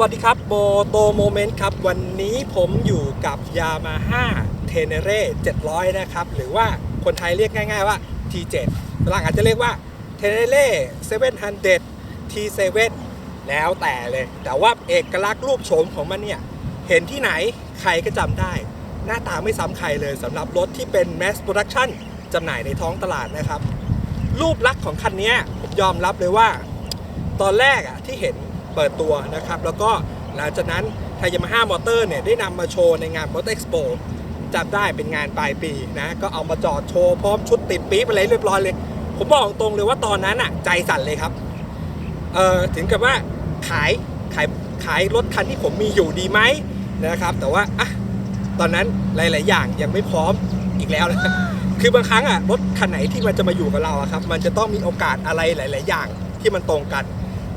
วัสดีครับโมโตโมเมนต์ครับ วันนี้ผมอยู่กับยามาฮ่าเทเนเร่700 นะครับ หรือว่าคนไทยเรียกง่ายๆว่า T7 ฝรั่งอาจจะเรียกว่าเทเนเร่700 T7 แล้วแต่เลย แต่ว่าเอกลักษณ์รูปโฉมของมันเนี่ย เห็นที่ไหนใครก็จำได้ หน้าตาไม่ซ้ำใครเลยสำหรับรถที่เป็น mass production จำหน่ายในท้องตลาดนะครับ รูปลักษณ์ของคันนี้ผมยอมรับเลยว่า ตอนแรกอะที่เห็น เปิดตัวนะครับ แล้วก็หลังจากนั้นไทายามาฮ่ามอเตอร์เนี่ยได้นำมาโชว์ในงานมอเตอร์เอ็กซ์โปจำได้เป็นงานปลายปีนะ ก็เอามาจอดโชว์พร้อมชุดติดปี๊บอะไรเรียบร้อยเลย ผมบอกตรงเลยว่าตอนนั้นอะใจสั่นเลยครับ เออถึงกับว่าขายขายขายรถคันที่ผมมีอยู่ดีไหมนะครับ แต่ว่าอะตอนนั้นหลาย ๆ อย่างยังไม่พร้อมอีกแล้วนะคือบางครั้งอะรถคันไหนที่มันจะมาอยู่กับเราอะครับ มันจะต้องมีโอกาสอะไรหลาย ๆ อย่างที่มันตรงกัน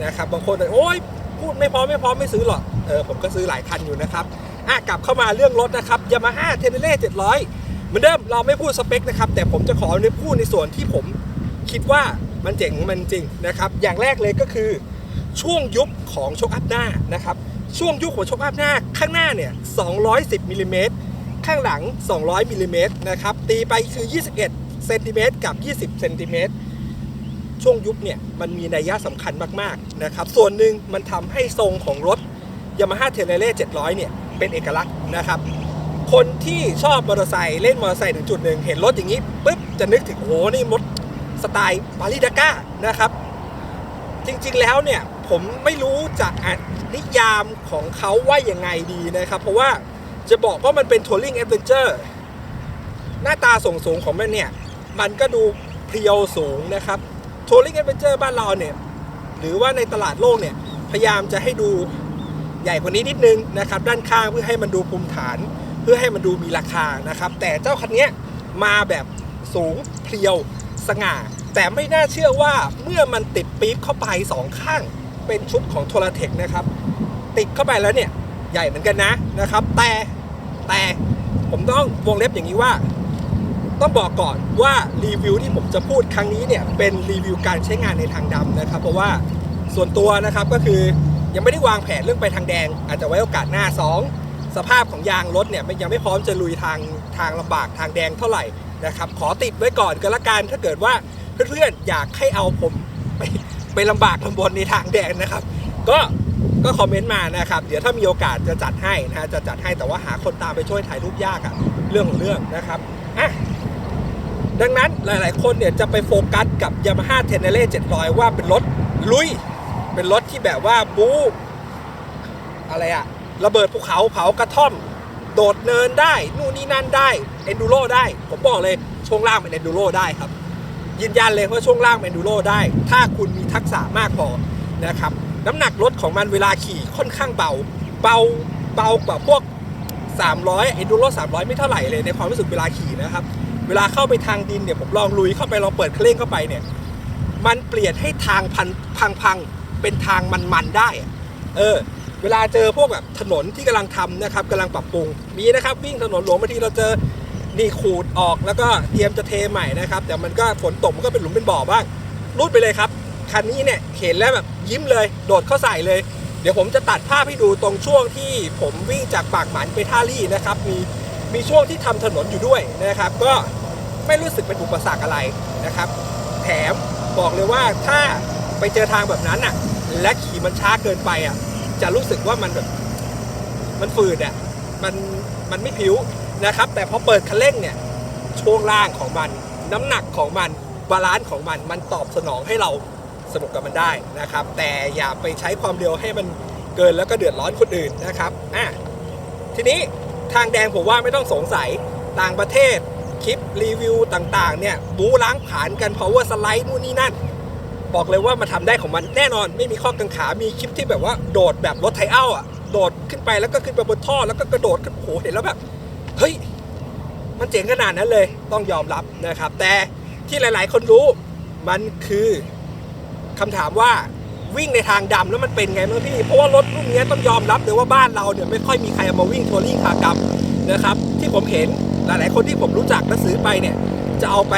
นะครับบางคนโอ๊ยพูดไม่พร้อมไม่พร้อมไม่ซื้อหรอกเออผมก็ซื้อหลายคันอยู่นะครับอะกลับเข้ามาเรื่องรถนะครับยามาฮ่าเทเนเล่700เหมือนเดิมเราไม่พูดสเปคนะครับแต่ผมจะขอในพูดในส่วนที่ผมคิดว่ามันเจ๋งมันจริงนะครับอย่างแรกเลยก็คือช่วงยุบของโชคอัพหน้านะครับช่วงยุบของโชคอัพหน้าข้างหน้าเนี่ย 210มิลลิเมตรข้างหลัง 200มิลลิเมตรนะครับตีไปคือ 21เซนติเมตรกับ 20เซนติเมตร ช่วงยุบเนี่ยมันมีนัยยะสำคัญมากๆนะครับส่วนหนึ่งมันทำให้ทรงของรถ Yamaha t e r r a r 700 เนี่ย เป็นเอกลักษณ์นะครับคนที่ชอบมอเตอร์ไซค์เล่นมอเตอร์ไซค์ถึงจุดหนึ่งเห็นรถอย่างนี้ปุ๊บจะนึกถึงโอ้โหนี่รถสไตล์ปาริดาก้านะครับ จริงๆแล้วเนี่ยผมไม่รู้จะนนิยามของเขาว่ายังไงดีนะครับ เพราะว่าจะบอกว่ามันเป็นทัวริงแอดเวนเจอร์หน้าตาส่งสูงของมันเนี่ย มันก็ดูเพรียวสูงนะครับ ทัวริงแอดเวนเจอร์บ้านเราเนี่ยหรือว่าในตลาดโลกเนี่ยพยายามจะให้ดูใหญ่กว่านี้นิดนึงนะครับด้านข้างเพื่อให้มันดูภูมิฐาน เพื่อให้มันดูมีราคานะครับ แต่เจ้าคันนี้มาแบบสูงเพรียวสง่า แต่ไม่น่าเชื่อว่าเมื่อมันติดปี๊บเข้าไปสองข้างเป็นชุดของโทรเทคนะครับ ติดเข้าไปแล้วเนี่ยใหญ่เหมือนกันนะนะครับ แต่แต่ผมต้องวงเล็บอย่างนี้ว่า ต้องบอกก่อนว่ารีวิวที่ผมจะพูดครั้งนี้เนี่ยเป็นรีวิวการใช้งานในทางดำนะครับ เพราะว่าส่วนตัวนะครับก็คือยังไม่ได้วางแผนเรื่องไปทางแดง อาจจะไว้โอกาสหน้า 2 สภาพของยางรถเนี่ยยังไม่พร้อมจะลุยทางทางลำบากทางแดงเท่าไหร่นะครับขอติดไว้ก่อนก็แล้วกันถ้าเกิดว่าเพื่อนๆอยากให้เอาผมไปไปลำบากลำบนในทางแดงนะครับ ก็ก็คอมเมนต์มานะครับ เดี๋ยวถ้ามีโอกาสจะจัดให้นะฮะจะจัดให้แต่ว่าหาคนตามไปช่วยถ่ายรูปยากอะเรื่องของเรื่องนะครับอะ ดังนั้นหลาย ๆ คนเนี่ยจะไปโฟกัสกับ Yamaha t e n e r e 700 ว่าเป็นรถลุย เป็นรถที่แบบว่าบู๊อะไรอะระเบิดภูเขาเผากระท่อม โดดเนินได้ นู่นนี่นั่นได้เอนดูโรได้ ผมบอกเลยช่วงล่างเป็นเอนดูโรได้ครับ ยืนยันเลยว่าช่วงล่างเป็นเอนดูโรได้ ถ้าคุณมีทักษะมากพอนะครับ น้ำหนักรถของมันเวลาขี่ค่อนข้างเบา เบาเบากว่าพวก 300เอนดูโร300 ไม่เท่าไหร่เลยในความรู้สึกเวลาขี่นะครับ เวลาเข้าไปทางดินเนี่ยผมลองลุยเข้าไปลองเปิดเครื่องเข้าไปเนี่ย มันเปลี่ยนให้ทางพันพังพังเป็นทางมันๆได้ เออ เวลาเจอพวกแบบถนนที่กำลังทำนะครับกำลังปรับปรุง มีนะครับวิ่งถนนหลวงบางทีเราเจอนี่ขูดออกแล้วก็เตรียมจะเทใหม่นะครับแต่มันก็ฝนตกมันก็เป็นหลุมเป็นบ่อบ้างรูดไปเลยครับคันนี้เนี่ยเห็นแล้วแบบยิ้มเลย โดดเข้าใส่เลย เดี๋ยวผมจะตัดภาพให้ดูตรงช่วงที่ผมวิ่งจากปากหมันไปท่าลี่นะครับ มี มีช่วงที่ทำถนนอยู่ด้วยนะครับ ก็ไม่รู้สึกเป็นอุปสรรคอะไรนะครับ แถมบอกเลยว่าถ้าไปเจอทางแบบนั้นอะ และขี่มันช้าเกินไปอะ จะรู้สึกว่ามันแบบมันฝืดอะมันมันไม่ผิวนะครับ แต่พอเปิดคันเร่งเนี่ยช่วงล่างของมัน น้ำหนักของมันบาลานซ์ของมันมันตอบสนองให้เราสนุกกับมันได้นะครับ แต่อย่าไปใช้ความเร็วให้มันเกินแล้วก็เดือดร้อนคนอื่นนะครับอะทีนี้ ทางแดงผมว่าไม่ต้องสงสัยต่างประเทศคลิปรีวิวต่างๆ เนี่ยบูล้างผลาญกัน power slide นู่นนี่นั่น บอกเลยว่ามาทำได้ของมันแน่นอน ไม่มีข้อกังขา มีคลิปที่แบบว่าโดดแบบรถไทเอาอะ โดดขึ้นไปแล้วก็ขึ้นไปบนท่อแล้วก็กระโดดขึ้นโอ้โหเห็นแล้วแบบ เฮ้ย มันเจ๋งขนาดนั้นเลยต้องยอมรับนะครับ แต่ที่หลายๆ คนรู้มันคือคำถามว่า วิ่งในทางดำแล้วมันเป็นไงบ้งพี่เพราะว่ารถรุ่นนี้ต้องยอมรับเลยว่าบ้านเราเนี่ยไม่ค่อยมีใครเอามาวิ่งทัวริ่งคากรรมนะครับ ที่ผมเห็นหลายๆคนที่ผมรู้จักและซื้อไปเนี่ยจะเอาไป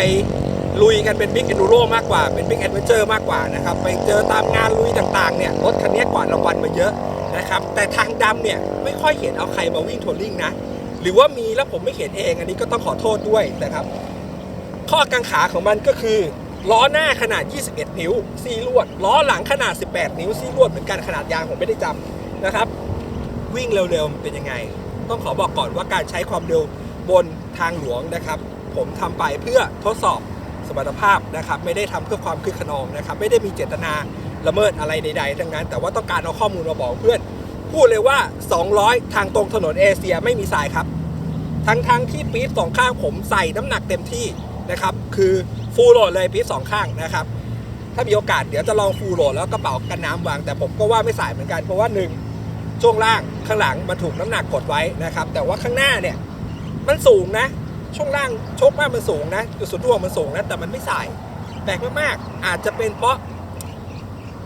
ลุยกันเป็นบิ๊ก e อนดูโรมากกว่าเป็นบิ๊ก a อ v e n เ u อร์มากกว่านะครับไปเจอตามงานลุยต่างๆเนี่ยรถคันนี้กวาดรางวัลมาเยอะนะครับแต่ทางดำเนี่ยไม่ค่อยเห็นเอาใครมาวิ่งทัวริ่งนะหรือว่ามีแล้วผมไม่เห็นเองอันนี้ก็ต้องขอโทษด้วยนะครับ ข้อกังขาของมันก็คือ ล้อหน้าขนาด 21 นิ้วซีลวด ล้อหลังขนาด 18 นิ้วซีลวดเหมือนกันขนาดยางผมไม่ได้จำนะครับ วิ่งเร็วๆมันเป็นยังไง ต้องขอบอกก่อนว่าการใช้ความเร็วบนทางหลวงนะครับ ผมทำไปเพื่อทดสอบสมรรถภาพนะครับ ไม่ได้ทำเพื่อความคึกขนองนะครับ ไม่ได้มีเจตนาละเมิดอะไรใดๆทั้งนั้น แต่ว่าต้องการเอาข้อมูลมาบอกเพื่อนพูดเลยว่า 200 ทางตรงถนนเอเชียไม่มีสายครับ ทั้งๆที่ปี๊บสองข้างผมใส่น้ำหนักเต็มที่นะครับ คือ ฟูลโหลดเลยปี๊บสองข้างนะครับ ถ้ามีโอกาสเดี๋ยวจะลองฟูลโหลดแล้วกระเป๋ากันน้ำวาง แต่ผมก็ว่าไม่สายเหมือนกันเพราะว่าหนึ่งช่วงล่างข้างหลังมันถูกน้ำหนักกดไว้นะครับ แต่ว่าข้างหน้าเนี่ยมันสูงนะ ช่วงล่างโชคมากมันสูงนะจุดสุดท่วงมันสูงนะแต่มันไม่สายแปลกมากๆ อาจจะเป็นเพราะ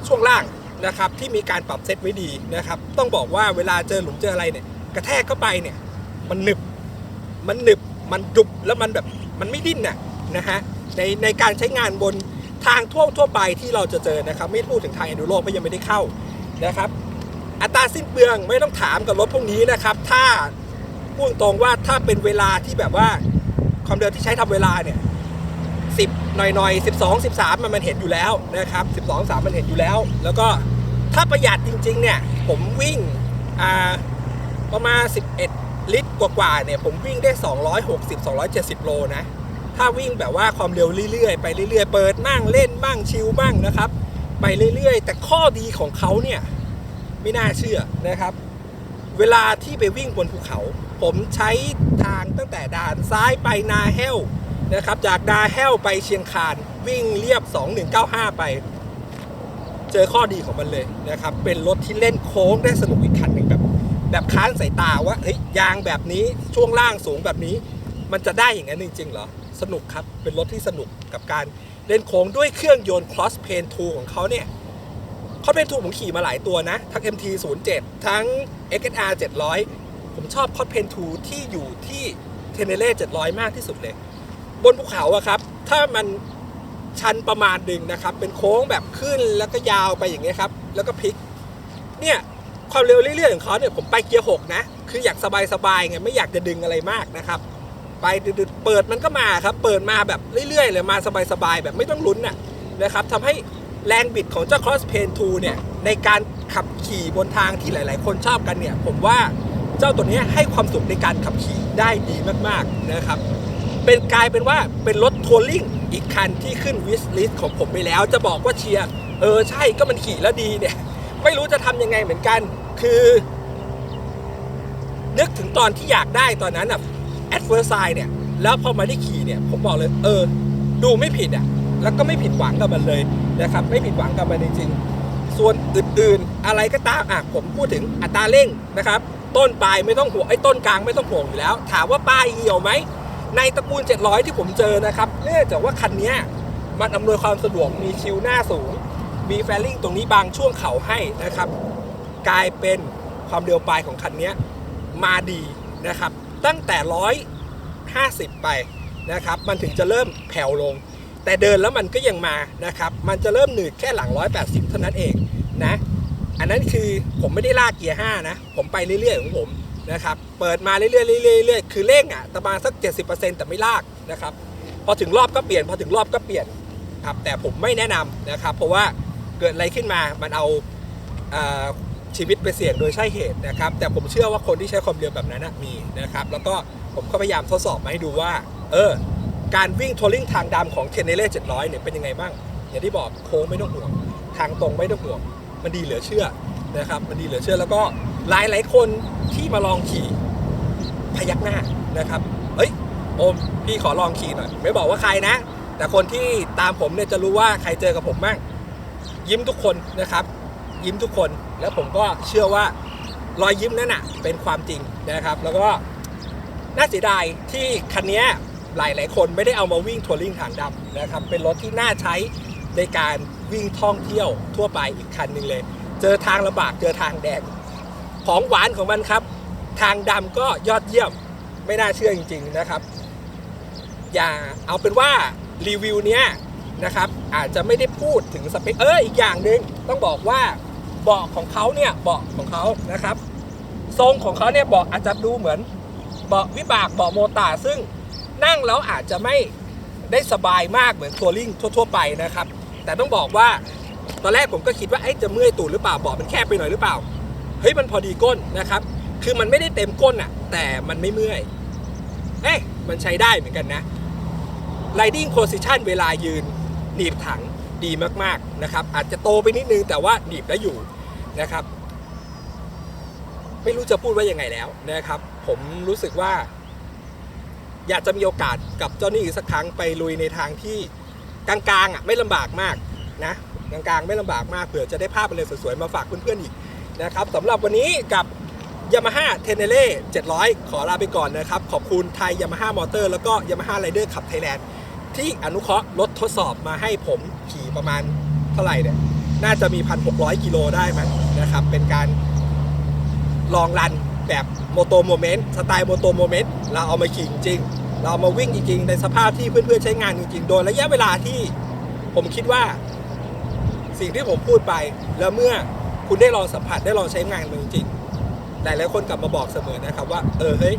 ช่วงล่างนะครับที่มีการปรับเซตไว้ดีนะครับ ต้องบอกว่าเวลาเจอหลุมเจออะไรเนี่ย กระแทกเข้าไปเนี่ย มันหนึบ มันหนึบ มันดุบแล้วมันแบบมันไม่ดิ้นน่ะนะฮะ ในในการใช้งานบนทางทั่วทั่วไปที่เราจะเจอนะครับ ไม่พูดถึงทางเอนดูโรเพราะยังไม่ได้เข้านะครับ อัตราสิ้นเปลืองไม่ต้องถามกับรถพวกนี้นะครับ ถ้าพูดตรงว่าถ้าเป็นเวลาที่แบบว่าความเร็วที่ใช้ทำเวลาเนี่ยสิบหน่อยหน่อยสิบสองสิบสามมันมันเห็นอยู่แล้วนะครับสิบสองสามมันเห็นอยู่แล้ว แล้วก็ถ้าประหยัดจริงๆเนี่ยผมวิ่งประมาณ 11 ลิตรกว่าๆเนี่ยผมวิ่งได้ 260 270 โลนะ ถ้าวิ่งแบบว่าความเร็วเรื่อยๆไปเรื่อยๆ เปิดมั่งเล่นมั่งชิลมั่งนะครับ ไปเรื่อยๆ แต่ข้อดีของเขาเนี่ยไม่น่าเชื่อนะครับ เวลาที่ไปวิ่งบนภูเขา ผมใช้ทางตั้งแต่ด่านซ้ายไปนาแห้วนะครับ จากนาแห้วไปเชียงคานวิ่งเรียบ 2195 ไป เจอข้อดีของมันเลยนะครับ เป็นรถที่เล่นโค้งได้สนุกอีกคันหนึ่งแบบ แบบค้านสายตาว่าเฮ้ยยางแบบนี้ช่วงล่างสูงแบบนี้ มันจะได้อย่างนั้นจริงๆเหรอ สนุกครับ เป็นรถที่สนุกกับการเล่นโค้งด้วยเครื่องยนต์ Cross p a n 2ของเขาเนี่ย Cross Pain 2ผมขี่มาหลายตัวนะ ทั้ง MT 0 7ทั้ง XSR 700 ผมชอบ Cross Pain 2ที่อยู่ที่ t e n e r e 700 มากที่สุดเลย บนภูเขาอะครับ ถ้ามันชันประมาณหนึ่งนะครับ เป็นโค้งแบบขึ้นแล้วก็ยาวไปอย่างเงี้ยครับ แล้วก็พลิก เนี่ย ความเร็วเรื่อยๆของเขาเนี่ยผมไปเกียร์หกนะ คืออยากสบายๆไงไม่อยากจะดึงอะไรมากนะครับ ไปดึดๆเปิดมันก็มาครับ เปิดมาแบบเรื่อยๆเลยมาสบายๆแบบไม่ต้องลุ้นน่ะนะครับทำให้แรงบิดของเจ้า Cross Pain 2เนี่ยในการขับขี่บนทางที่หลาย ๆ คนชอบกันเนี่ยผมว่าเจ้าตัวนี้ให้ความสุขในการขับขี่ได้ดีมากๆนะครับเป็นกลายเป็นว่าเป็นรถทัวริงอีกคันที่ขึ้นวิสลิสของผมไปแล้ว จะบอกว่าเชียร์เออใช่ก็มันขี่แล้วดีเนี่ยไม่รู้จะทำยังไงเหมือนกัน คือ นึกถึงตอนที่อยากได้ตอนนั้นอะ แอดเฟอร์ไซเนี่ย แล้วพอมาได้ขี่เนี่ย ผมบอกเลย เออ ดูไม่ผิดอะ แล้วก็ไม่ผิดหวังกับมันเลยนะครับ ไม่ผิดหวังกับมันจริงๆ ส่วนอื่นๆ อะไรก็ตามอะผมพูดถึงอัตราเร่งนะครับ ต้นปลายไม่ต้องห่วงไอ้ต้นกลางไม่ต้องห่วงอยู่แล้ว ถามว่าปลายเหี่ยวไหม ในตระกูล 700 ที่ผมเจอนะครับ เนื่องจากว่าคันนี้มันอำนวยความสะดวก มีชิลหน้าสูง มีแฟลลิ่งตรงนี้บางช่วงเข่าให้นะครับ กลายเป็นความเร็วปลายของคันนี้มาดีนะครับ ตั้งแต่ 50 ไปนะครับมันถึงจะเริ่มแผ่วลง แต่เดินแล้วมันก็ยังมานะครับมันจะเริ่มหนืดแค่หลัง 180 เท่านั้นเองนะอันนั้นคือผมไม่ได้ลากเกียร์5นะผมไปเรื่อยๆของผมนะครับเปิดมาเรื่อยๆเรื่อยๆคือเร่งอะประมาณสัก 70%แต่ไม่ลากนะครับพอถึงรอบก็เปลี่ยนพอถึงรอบก็เปลี่ยนครับแต่ผมไม่แนะนำนะครับเพราะว่าเกิดอะไรขึ้นมามันเอาเอ่อชีวิตไปเสี่ยงโดยใช่เหตุนะครับ แต่ผมเชื่อว่าคนที่ใช้ความเร็วแบบนั้นนะมีนะครับ แล้วก็ ผมก็พยายามทดสอบมาให้ดูว่า เออ การวิ่งทัวริงทางดำของเทนเนเล่700 เนี่ยเป็นยังไงบ้าง อย่างที่บอกโค้งไม่ต้องห่วง ทางตรงไม่ต้องห่วง มันดีเหลือเชื่อนะครับ มันดีเหลือเชื่อแล้วก็หลายหลายคนที่มาลองขี่พยักหน้านะครับเฮ้ยโอมพี่ขอลองขี่หน่อย ไม่บอกว่าใครนะ แต่คนที่ตามผมเนี่ยจะรู้ว่าใครเจอกับผมบ้างยิ้มทุกคนนะครับ ยิ้มทุกคนแล้วผมก็เชื่อว่ารอยยิ้มนั่นน่ะเป็นความจริงนะครับ แล้วก็ น่าเสียดายที่คันนี้หลายหลายคนไม่ได้เอามาวิ่งทัวริงทางดำนะครับ เป็นรถที่น่าใช้ในการวิ่งท่องเที่ยวทั่วไปอีกคันหนึ่งเลย เจอทางลำบากเจอทางแดง ของหวานของมันครับ ทางดำก็ยอดเยี่ยมไม่น่าเชื่อจริง ๆนะครับ อย่าเอาเป็นว่ารีวิวเนี้ยนะครับอาจจะไม่ได้พูดถึงสเปคเอออีกอย่างหนึ่งต้องบอกว่าเบาะของเขาเนี่ยเบาะของเขานะครับ ทรงของเขาเนี่ยเบาะอาจจะดูเหมือน เบาะวิบากเบาะโมตาซึ่งนั่งแล้วอาจจะไม่ได้สบายมากเหมือนทัวริงทั่ว ๆ ไปนะครับ แต่ต้องบอกว่าตอนแรกผมก็คิดว่าเอ๊ะจะเมื่อยตูดหรือเปล่าเบาะมันแคบไปหน่อยหรือเปล่าเฮ้ยมันพอดีก้นนะครับ คือมันไม่ได้เต็มก้นอะแต่มันไม่เมื่อยเอ๊ะมันใช้ได้เหมือนกันนะ riding position เวลายืนหนีบถังดีมากๆนะครับ อาจจะโตไปนิดนึงแต่ว่าหนีบได้อยู่นะครับ ไม่รู้จะพูดว่ายังไงแล้วนะครับ ผมรู้สึกว่า อยากจะมีโอกาสกับเจ้าหนี้อีกสักครั้งไปลุยในทางที่กลางๆอะไม่ลำบากมากนะกลางๆไม่ลำบากมากเผื่อจะได้ภาพอะไรสวยๆมาฝากเพื่อนๆอีกนะครับสำหรับวันนี้กับ Yamaha t e n e r e 700 ขอลาไปก่อนนะครับ ขอบคุณไทย Yamaha Motor แล้วก็ Yamaha Rider ขับไทยแลนด์ที่อนุเคราะห์รถทดสอบมาให้ผมขี่ประมาณเท่าไหร่เนี่ย น่าจะมี 1,600 กิโลได้มั้งนะครับ เป็นการลองรัน แบบโมโตโมเมนต์สไตล์โมโตโมเมนต์เราเอามาขี่จริง เราเอามาวิ่งจริง ในสภาพที่เพื่อนๆใช้งานจริง ๆ โดยระยะเวลาที่ผมคิดว่า สิ่งที่ผมพูดไปแล้วเมื่อคุณได้ลองสัมผัสได้ลองใช้งานมันจริงๆหลายๆคนกลับมาบอกเสมอนะครับว่า เออเฮ้ย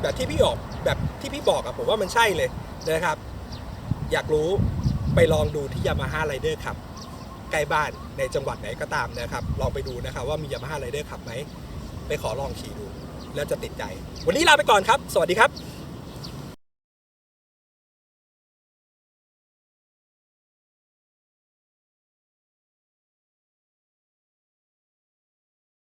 แบบที่พี่บอกแบบที่พี่บอกอะผมว่ามันใช่เลยนะครับ อยากรู้ไปลองดูที่ Yamaha Rider ครับใกล้บ้านในจังหวัดไหนก็ตามนะครับ ลองไปดูนะครับว่ามี Yamaha Rider ขับไหม ไปขอลองขี่ดู แล้วจะติดใจ วันนี้ลาไปก่อนครับ สวัสดีครับ